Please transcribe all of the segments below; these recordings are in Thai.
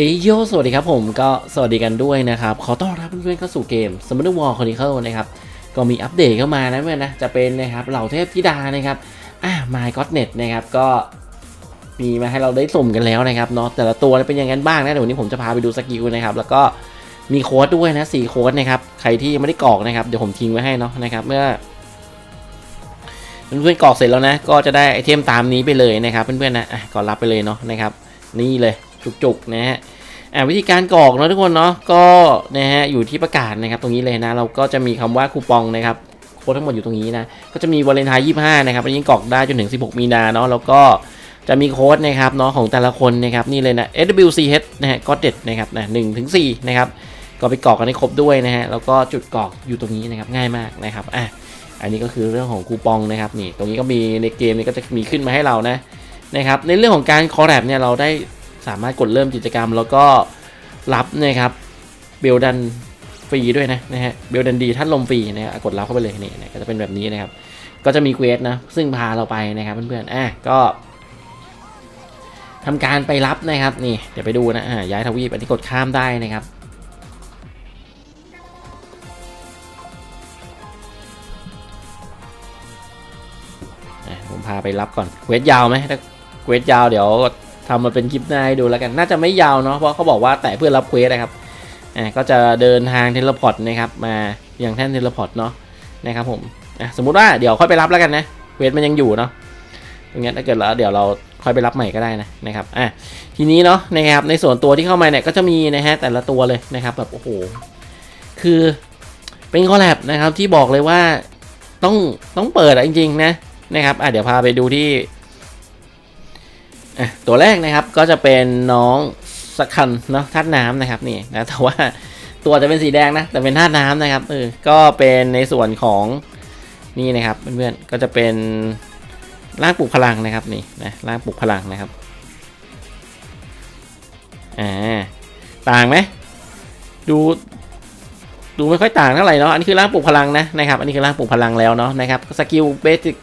เอยโย สวัสดีครับผมก็สวัสดีกันด้วยนะครับ ขอต้อนรับเพื่อนๆเข้าสู่เกม s m m o n War Chronicle นะครับ ก็มีอัปเดตเข้ามานะเพื่อนนะ จะเป็นนะครับเหล่าเทพธิดานะครับ อ่า My Godnet นะครับ ก็มีมาให้เราได้สุ่มกันแล้วนะครับเนาะ แต่ละตัวเป็นยังไงบ้างนะ เดี๋ยววันนี้ผมจะพาไปดูสกิลนะครับ แล้วก็มีโค้ดด้วยนะสี่โค้ดนะครับ ใครที่ยังไม่ได้กรอกนะครับ เดี๋ยวผมทิ้งไว้ให้เนาะนะครับ เมื่อเพื่อนๆกรอกเสร็จแล้วนะ ก็จะได้ไอเทมตามนี้ไปเลยนะครับ เพื่อนๆนะอะก่อนรับไปเลยเนาะนะครับ นี่เลย จุกๆนะฮะอ่าวิธีการกรอกเนาะทุกคนเนาะก็นะฮะอยู่ที่ประกาศนะครับตรงนี้เลยนะเราก็จะมีคำว่าคูปองนะครับโค้ดทั้งหมดอยู่ตรงนี้นะก็จะมีวาเลนไทน์25นะครับอันนี้กรอกได้จนถึง 16 มีนาเนาะแล้วก็จะมีโค้ดนะครับเนาะของแต่ละคนนะครับนี่เลยนะ SWCH นะฮะก็เด็ดนะครับนะ1ถึง4นะครับก็ไปกรอกกันให้ครบด้วยนะฮะแล้วก็จุดกรอกอยู่ตรงนี้นะครับง่ายมากนะครับอะอันนี้ก็คือเรื่องของคูปองนะครับนี่ตรงนี้ก็มีในเกมนี้ก็จะมีขึ้นมาให้เรานะนะครับในเรื่องของการคอร์แรปเนี่ยเราได้ สามารถกดเริ่มกิจกรรม แล้วก็รับนะครับเบลดันฟรีด้วยนะนะฮะเบลดันดีท่านลมฟรีนะฮะกดรับเข้าไปเลยนี่นะก็จะเป็นแบบนี้นะครับ ก็จะมีเควสนะ ซึ่งพาเราไปนะครับเพื่อนๆอะก็ทำการไปรับนะครับนี่เดี๋ยวไปดูนะอ่าย้ายทวีปอันนี้กดข้ามได้นะครับผมพาไปรับก่อนเควสยาวไหมถ้าเควสยาวเดี๋ยว ทำมาเป็นคลิปหน้าให้ดูแล้วกัน น่าจะไม่ยาวเนาะ เพราะเขาบอกว่าแต่เพื่อรับเควสนะครับ อะก็จะเดินทางเทเลพอร์ตนะครับ มาอย่างแท่นเทเลพอร์ตเนาะ นะครับผม อะ สมมุติว่าเดี๋ยวค่อยไปรับแล้วกันนะ เควสมันยังอยู่เนาะ ตรงเนี้ยถ้าเกิดแล้วเดี๋ยวเราค่อยไปรับใหม่ก็ได้นะ นะครับ อะ ทีนี้เนาะ นะครับ ในส่วนตัวที่เข้ามาเนี่ยก็จะมีนะฮะแต่ละตัวเลยนะครับ แบบโอ้โห คือเป็นคอลแลบนะครับที่บอกเลยว่าต้องต้องเปิดอะจริงๆนะนะครับอะเดี๋ยวพาไปดูที่ อะตัวแรกนะครับก็จะเป็นน้องสักคันเนาะธาตุน้ำนะครับนี่นะแต่ว่าตัวจะเป็นสีแดงนะแต่เป็นธาตุน้ำนะครับเออก็เป็นในส่วนของนี่นะครับเพื่อนๆก็จะเป็นร่างปลุกพลังนะครับนี่นะร่างปลุกพลังนะครับอ่าต่างไหมดูดูไม่ค่อยต่างเท่าไหร่เนาะอันนี้คือร่างปลุกพลังนะนะครับ อันนี้คือร่างปลุกพลังแล้วเนาะนะครับสกิลเบสิก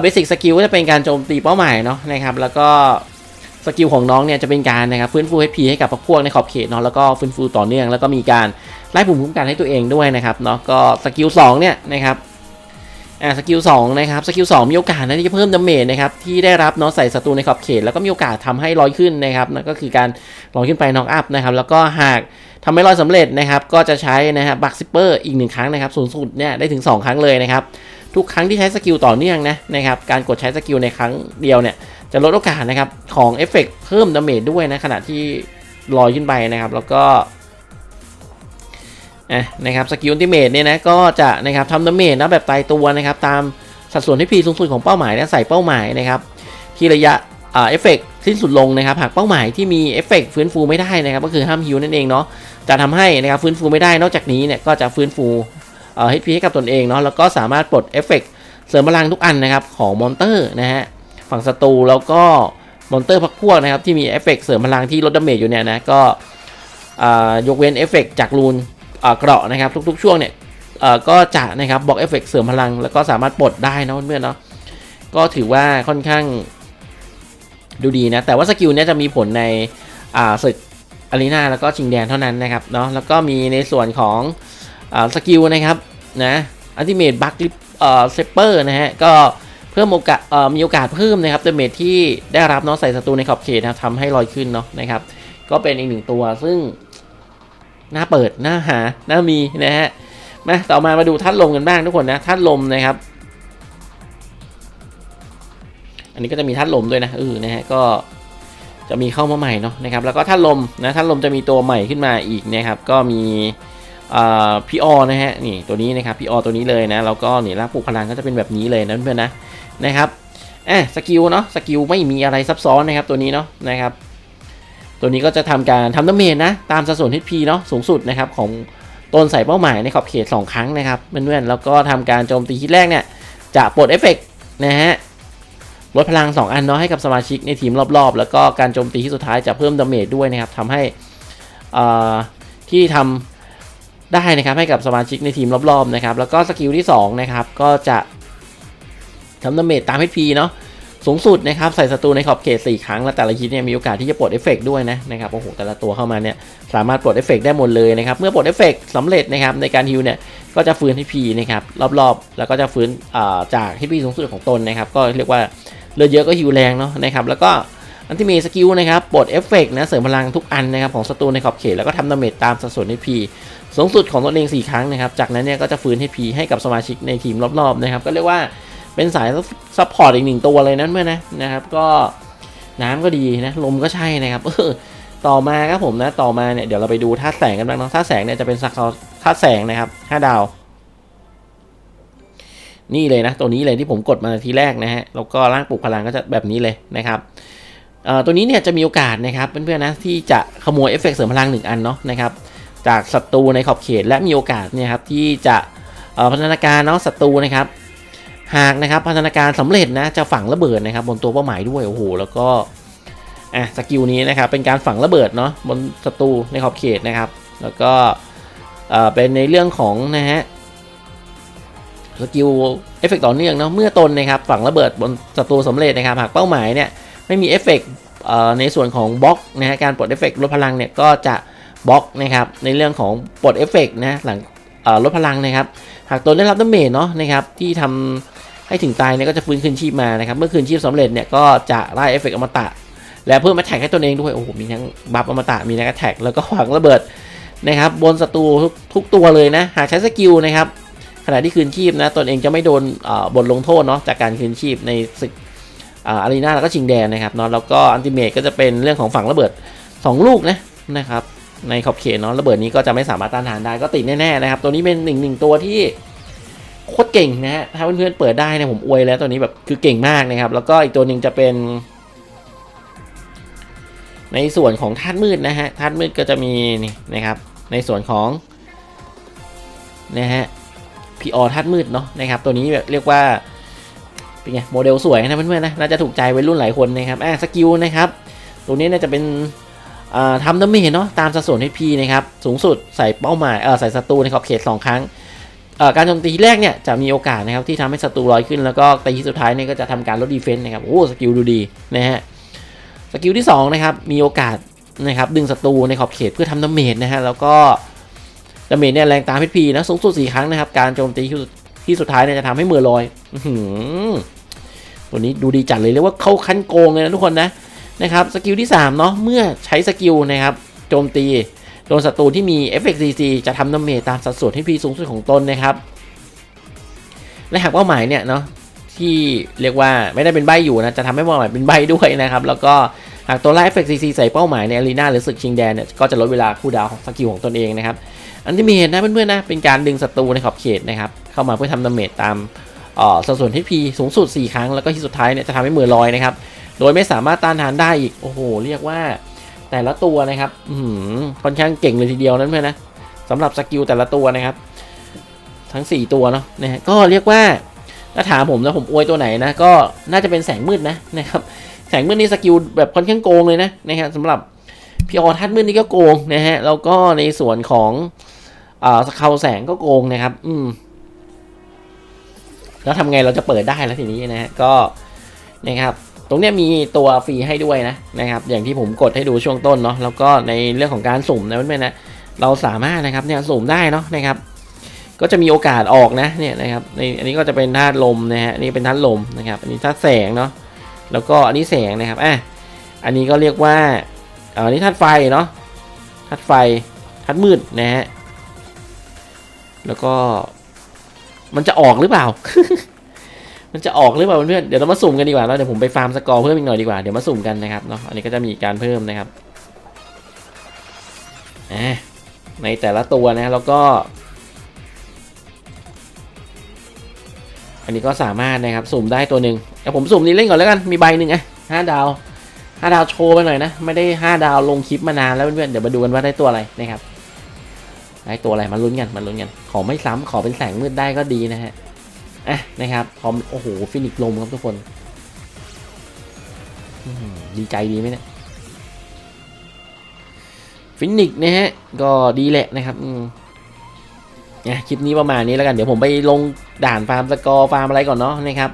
เบสิกสกิลก็จะเป็นการโจมตีเป้าหมายเนาะนะครับ แล้วก็สกิลของน้องเนี่ยจะเป็นการนะครับฟื้นฟู HP ให้กับพวกในขอบเขตเนาะแล้วก็ฟื้นฟูต่อเนื่อง แล้วก็มีการไล่ภูมิคุ้มกันให้ตัวเองด้วยนะครับเนาะก็สกิล2เนี่ยนะครับอ่าสกิล2นะครับสกิล2มีโอกาสนะที่จะเพิ่มดาเมจนะครับที่ได้รับเนาะใส่ศัตรูในขอบเขต แล้วก็มีโอกาสทำให้ลอยขึ้นนะครับนั่นก็คือการลอยขึ้นไปน็อกอัพนะครับแล้วก็หากทำให้ลอยสำเร็จนะครับก็จะใช้นะฮะบักซิปเปอร์อีกหนึ่งครั้งนะครับสูงสุดเนี่ยได้ถึง 2 ครั้งเลยนะครับ ทุกครั้งที่ใช้สกิลต่อเนื่องนะนะครับการกดใช้สกิลในครั้งเดียวเนี่ยจะลดโอกาสนะครับของเอฟเฟกต์เพิ่มดาเมจด้วยนะขณะที่ลอยขึ้นไปนะครับแล้วก็อะนะครับสกิลอัลติเมทเนี่ยนะก็จะนะครับทำดาเมจนะแบบตายตัวนะครับตามสัดส่วนที่พีสูงสุดของเป้าหมายนี่ยใส่เป้าหมายนะครับที่ระยะอ่าเอฟเฟกต์สิ้นสุดลงนะครับหากเป้าหมายที่มีเอฟเฟกต์ฟื้นฟูไม่ได้นะครับก็คือห้ามฮิวนั่นเองเนาะจะทำให้นะครับฟื้นฟูไม่ได้นอกจากนี้เนี่ยก็จะฟื้นฟู HP ให้กับตนเองเนาะแล้วก็สามารถปลดเอฟเฟกต์เสริมพลังทุกอันนะครับของมอนเตอร์นะฮะฝั่งศัตรูแล้วก็มอนเตอร์พักพวกนะครับที่มีเอฟเฟกต์เสริมพลังที่ลดดาเมจอยู่เนี่ยนะก็ยกเว้นเอฟเฟกต์จากรูนเกราะนะครับทุกๆ ช่วงเนี่ยก็จะนะครับบอกเอฟเฟกต์เสริมพลัง แล้วก็สามารถปลดได้นะเพื่อนเนาะก็ถือว่าค่อนข้างดูดีนะ แต่ว่าสกิลเนี้ยจะมีผลในศึกอารีนาแล้วก็ชิงแดนเท่านั้นนะครับเนาะแล้วก็มีในส่วนของ สกิลนะครับนะอัลติเมทบัคลิปเอ่อเซปเปอร์นะฮะก็เพิ่มโอกาสเอ่อมีโอกาสเพิ่มนะครับเดเมจที่ได้รับเนาะใส่ศัตรูในขอบเขตนะครับทำให้ลอยขึ้นเนาะนะครับก็เป็นอีกหนึ่งตัวซึ่งน่าเปิดน่าหาน่ามีนะฮะมาต่อมามาดูท่านลมกันบ้างทุกคนนะท่านลมนะครับ อันนี้ก็จะมีท่านลมด้วยนะเออนะฮะก็จะมีเข้ามาใหม่เนาะนะครับแล้วก็ท่านลมนะท่านลมจะมีตัวใหม่ขึ้นมาอีกนะครับ ก็มี พี่ออนะฮะนี่ตัวนี้นะครับพี่ออตัวนี้เลยนะแล้วก็นี่ร่างปลุกพลังก็จะเป็นแบบนี้เลยนะเพื่อนนะนะครับเอะสกิลเนาะสกิลไม่มีอะไรซับซ้อนนะครับตัวนี้เนาะนะครับตัวนี้ก็จะทำการทำดาเมจนะตามสัดส่วน HP เนาะสูงสุดนะครับของตนใส่เป้าหมายในขอบเขต 2 ครั้งนะครับเพื่อนๆแล้วก็ทำการโจมตีฮิตแรกเนี่ยจะปลดเอฟเฟกต์นะฮะลดพลัง 2 อันเนาะให้กับสมาชิกในทีมรอบๆ แล้วก็การโจมตีที่สุดท้ายจะเพิ่มดาเมจด้วยนะครับทำให้อ่าที่ทำ ได้นะครับให้กับสมาชิกในทีมรอบๆนะครับแล้วก็สกิลที่2นะครับก็จะทำดาเมจตาม HP เนาะสูงสุดนะครับใส่ศัตรูในขอบเขต 4 ครั้ง และแต่ละฮิตเนี่ยมีโอกาสที่จะปลดเอฟเฟกด้วยนะนะครับโอ้โหแต่ละตัวเข้ามาเนี่ยสามารถปลดเอฟเฟกได้หมดเลยนะครับเมื่อปลดเอฟเฟกสำเร็จนะครับในการฮิวเนี่ยก็จะฟื้นให้พีนะครับรอบๆ แล้วก็จะฟื้นจากให้พีสูงสุดของตนนะครับก็เรียกว่าเลือดเยอะก็ฮิวแรงเนาะนะครับแล้วก็ อันที่มีสกิลนะครับปลดเอฟเฟกต์นะเสริมพลังทุกอันนะครับของศัตรูในขอบเขตแล้วก็ทำดาเมจตามสัดส่วนให้พีสูงสุดของตนเอง 4 ครั้งนะครับ จากนั้นเนี่ยก็จะฟื้นให้พีให้กับสมาชิกในทีมรอบๆนะครับ ก็เรียกว่าเป็นสายซัพพอร์ตอีกหนึ่งตัวเลยนั้นเมื่อนะนะครับ ก็น้ำก็ดีนะลมก็ใช่นะครับเออต่อมาครับผมนะต่อมาเนี่ยเดี๋ยวเราไปดูธาแสงกันบ้างเนาะธาแสงเนี่ยจะเป็นสักธาตุแสงนะครับห้าดาว นี่เลยนะตัวนี้เลยที่ผมกดมาทีแรกนะฮะแล้วก็ร่างปลุกพลังก็จะแบบนี้เลยนะครับ ตัวนี้เนี่ยจะมีโอกาสนะครับเพื่อนๆนะที่จะขโมยเอฟเฟกต์เสริมพลังหนึ่งอันเนาะนะครับจากศัตรูในขอบเขตและมีโอกาสเนี่ยครับที่จะพัฒนาการเนาะศัตรูนะครับ หากนะครับพัฒนาการสำเร็จนะจะฝังระเบิดนะครับ บนตัวเป้าหมายด้วยโอ้โหแล้วก็อะสกิลนี้นะครับเป็นการฝังระเบิดเนาะบนศัตรูในขอบเขตนะครับ แล้วก็เอ่อเป็นในเรื่องของนะฮะสกิลเอฟเฟกต์ต่อเนื่องเนาะเมื่อตนนะครับฝังระเบิดบนศัตรูสำเร็จนะครับหากเป้าหมายเนี่ย ไม่มีเอฟเฟกต์ในส่วนของบล็อกนะฮะการปลดเอฟเฟกต์ลดพลังเนี่ยก็จะบล็อกนะครับในเรื่องของปลดเอฟเฟกต์นะหลังลดพลังนะครับ หากตนได้รับดาเมจเนาะนะครับที่ทำให้ถึงตายเนี่ยก็จะฟื้นคืนชีพมานะครับ เมื่อคืนชีพสำเร็จเนี่ยก็จะไล่เอฟเฟกต์อมตะ และเพิ่มมาแท็กให้ตนเองด้วยโอ้โหมีทั้งบัฟอมตะมีทั้งแท็กแล้วก็ฝังระเบิดนะครับบนศัตรูทุกตัวเลยนะหากใช้สกิลนะครับขณะที่คืนชีพนะตนเองจะไม่โดนบทลงโทษเนาะจากการคืนชีพในศึก อารีนาแล้วก็ชิงแดนนะครับเนาะแล้วก็อันติเมตก็จะเป็นเรื่องของฝังระเบิด 2 ลูกนะนะครับในขอบเขตเนาะระเบิดนี้ก็จะไม่สามารถต้านทานได้ก็ติดแน่ๆนะครับ ตัวนี้เป็นหนึ่งหนึ่งตัวที่โคตรเก่งนะฮะถ้าเพื่อนๆเปิดได้เนี่ยผมอวยแล้วตัวนี้แบบคือเก่งมากนะครับ แล้วก็อีกตัวหนึ่งจะเป็น ในส่วนของธาตุมืดนะฮะธาตุมืดก็จะมีนี่นะครับ ในส่วนของนะฮะพีออธาตุมืดเนาะนะครับ ตัวนี้แบบเรียกว่า เป็นไงโมเดลสวยนะเพื่อนๆนะน่าจะถูกใจวัยรุ่นหลายคนนะครับอะสกิลนะครับตัวนี้น่าจะเป็นทำดาเมจเนาะตามสัดส่วนให้พีนะครับสูงสุดใส่เป้าหมายเออใส่ศัตรูในขอบเขต 2 ครั้งการโจมตีแรกเนี่ยจะมีโอกาสนะครับที่ทำให้ศัตรูลอยขึ้นแล้วก็ตีที่สุดท้ายเนี่ยก็จะทำการลดดีเฟนต์นะครับโอ้สกิลดูดีนะฮะสกิลที่2นะครับมีโอกาสนะครับดึงศัตรูในขอบเขตเพื่อทำดาเมจนะฮะแล้วก็ดาเมจเนี่ยแรงตามเพชรพีนะสูงสุด4ครั้งนะครับการโจมตี ที่สุดท้ายเนี่ยจะทำให้มือลอยอื้อหือตัวนี้ดูดีจัดเลยเรียกว่าเข้าขั้นโกงเลยนะทุกคนนะนะครับสกิลที่3เนาะเมื่อใช้สกิลนะครับโจมตีโดนศัตรูที่มีเอฟเฟกต์ซีซีจะทำดาเมจตามสัดส่วนที่พีสูงสุดของตนนะครับ และหากเป้าหมายเนี่ยเนาะที่เรียกว่าไม่ได้เป็นใบอยู่นะจะทำให้เป้าหมายเป็นใบด้วยนะครับ แล้วก็หากตัวไล่เอฟเฟกต์ซีซีใส่เป้าหมายในอารีนาหรือศึกชิงแดนเนี่ยก็จะลดเวลาคูลดาวของสกิลของตนเองนะครับ อันที่มีเห็นนะเพื่อนๆนะเป็นการดึงศัตรูในขอบเขตนะครับ เข้ามาเพื่อทำดาเมจตามสัดส่วนที่พีสูงสุด 4 ครั้ง แล้วก็ที่สุดท้ายเนี่ยจะทำให้มือลอยนะครับ โดยไม่สามารถต้านทานได้อีก โอ้โห เรียกว่าแต่ละตัวนะครับค่อนข้างเก่งเลยทีเดียวนั้นเพื่อนนะสำหรับสกิลแต่ละตัวนะครับ ทั้ง 4 ตัวเนาะนะก็เรียกว่าถ้าถามผมนะผมอวยตัวไหนนะก็น่าจะเป็นแสงมืดนะนะครับแสงมืดนี่สกิลแบบค่อนข้างโกงเลยนะนะครับสำหรับพี่ออทัดมืดนี่ก็โกงนะฮะแล้วก็ในส่วนของอ่าสเขาแสงก็โกงนะครับ อืม แล้วทำไงเราจะเปิดได้แล้วทีนี้นะก็นะครับตรงนี้มีตัวฟรีให้ด้วยนะนะครับอย่างที่ผมกดให้ดูช่วงต้นเนาะแล้วก็ในเรื่องของการสุ่มนะเพื่อนๆนะเราสามารถนะครับเนี่ยสุ่มได้เนาะนะครับ ก็จะมีโอกาสออกนะเนี่ยนะครับในอันนี้ก็จะเป็นธาตุลมนะฮะนี่เป็นธาตุลมนะครับ อันนี้ธาตุแสงเนาะแล้วก็อันนี้แสงนะครับอะอันนี้ก็เรียกว่าอันนี้ธาตุไฟเนาะธาตุไฟธาตุมืดนะฮะแล้วก็ มันจะออกหรือเปล่า มันจะออกหรือเปล่าเพื่อนเดี๋ยวเรามาสุ่มกันดีกว่าแล้วเดี๋ยวผมไปฟาร์มสกอร์เพิ่มอีกหน่อยดีกว่า เดี๋ยวมาสุ่มกันนะครับเนาะ อันนี้ก็จะมีการเพิ่มนะครับอในแต่ละตัวนะแล้วก็ อันนี้ก็สามารถนะครับสุ่มได้ตัวหนึ่งเดี๋ยวผมสุ่มนี้เล่นก่อนแล้วกัน มีใบหนึ่งอะห้าดาวห้าดาวโชว์ไปหน่อยนะ ไม่ได้ห้าดาวลงคลิปมานานแล้วเพื่อนๆ เดี๋ยวมาดูกันว่าได้ตัวอะไรนะครับ ได้ตัวอะไรมาลุ้นกันมาลุ้นกัน ขอไม่ซ้ำขอเป็นแสงมืดได้ก็ดีนะฮะอะนะครับพร้อมโอ้โหฟินิกลมครับทุกคนดีใจดีไหมเนี่ยฟินิกนะฮะก็ดีแหละนะครับอืมเนี่ยคลิปนี้ประมาณนี้แล้วกันเดี๋ยวผมไปลงด่านฟาร์มสกอร์ฟาร์มอะไรก่อนเนาะนะครับ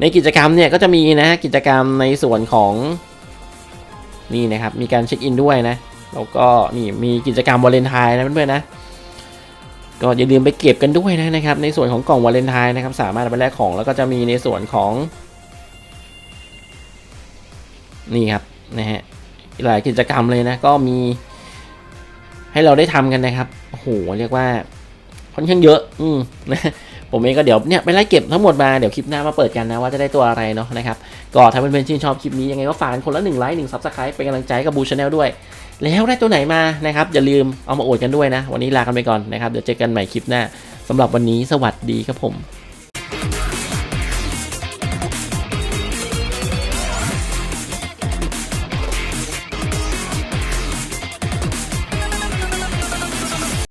ในกิจกรรมเนี่ยก็จะมีนะกิจกรรมในส่วนของนี่นะครับมีการเช็คอินด้วยนะแล้วก็นี่มีกิจกรรมวาเลนไทน์นะเพื่อนๆนะ ก็อย่าลืมไปเก็บกันด้วยนะนะครับ ในส่วนของกล่องวาเลนไทน์นะครับ สามารถไปแลกของแล้วก็จะมีในส่วนของ นี่ครับนะฮะหลายกิจกรรมเลยนะก็มีให้เราได้ทำกันนะครับโอ้โหเรียกว่าค่อนข้างเยอะ อืมนะ ผมเองก็เดี๋ยวเนี่ยไปไล่เก็บทั้งหมดมาเดี๋ยวคลิปหน้ามาเปิดกันนะว่าจะได้ตัวอะไรเนาะนะครับก็ถ้าเพื่อนๆชื่นชอบคลิปนี้ยังไงก็ฝากกันคนละหนึ่งไลค์หนึ่งซับสไครป์เป็นกำลังใจกับบูชาแนลด้วย แล้วได้ตัวไหนมานะครับอย่าลืมเอามาโอดกันด้วยนะ วันนี้ลากันไปก่อนนะครับเดี๋ยวเจอกันใหม่คลิปหน้าสำหรับวันนี้สวัสดีครับผม